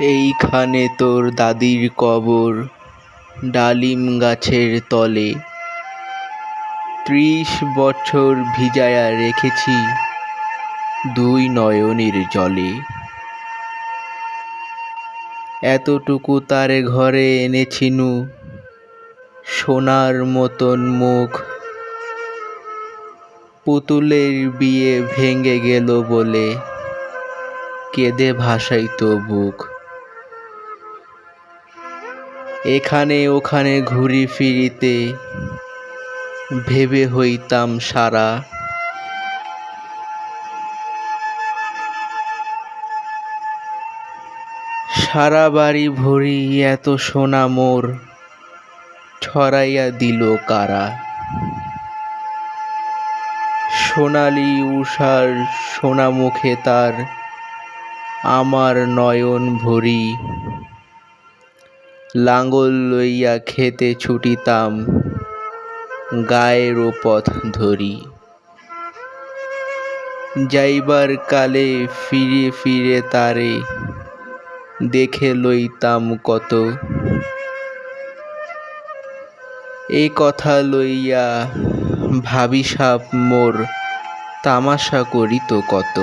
এইখানে তোর দাদির কবর, ডালিম গাছের তলে। ত্রিশ বছর ভিজায়া রেখেছি দুই নয়নের জলে। এতটুকু তারে ঘরে এনেছিনু, সোনার মতন মুখ। পুতুলের বিয়ে ভেঙে গেল বলে কেঁদে ভাসাইতো বুক। এখানে ওখানে ঘুরি ফিরিতে ভেবে হইতাম সারা। সারা বাড়ি ভরি এত সোনা মোর, ছড়াইয়া দিল কারা। সোনালি উষার সোনা মুখে তার আমার নয়ন ভরি। লাঙ্গল লইয়া খেতে ছুটিতাম, গায়ের পথ ধরি। যাইবার কালে ফিরে ফিরে তারে দেখে লইতাম কত। এই কথা লইয়া ভাবি সাপ মোর তামাশা করিত কত।